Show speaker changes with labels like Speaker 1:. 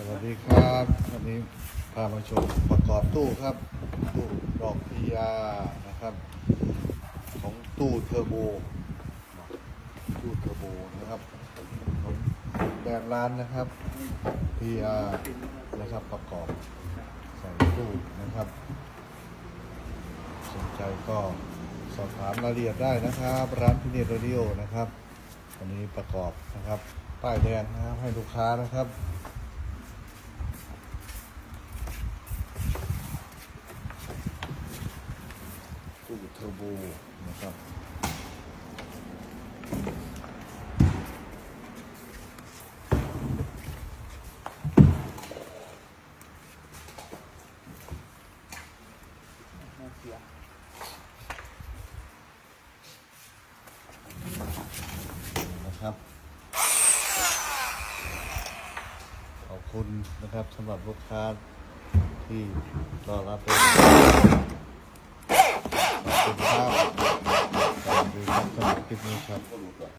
Speaker 1: สวัสดีครับ วันนี้พามาชมประกอบตู้ครับ ตู้ดอกพียานะครับ ของตู้เทอร์โบ ตู้เทอร์โบนะครับของแบรนด์ร้านนะครับพียานะครับประกอบใส่ตู้นะครับ สนใจก็สอบถามรายละเอียดได้นะครับ ร้านพิเนตเรดิโอนะครับ วันนี้ประกอบนะครับป้ายแดงนะครับให้ลูกค้านะครับ ตู้เทอร์โบนะครับนะครับ ขอบคุณนะครับสำหรับลูกค้าที่รอรับ เล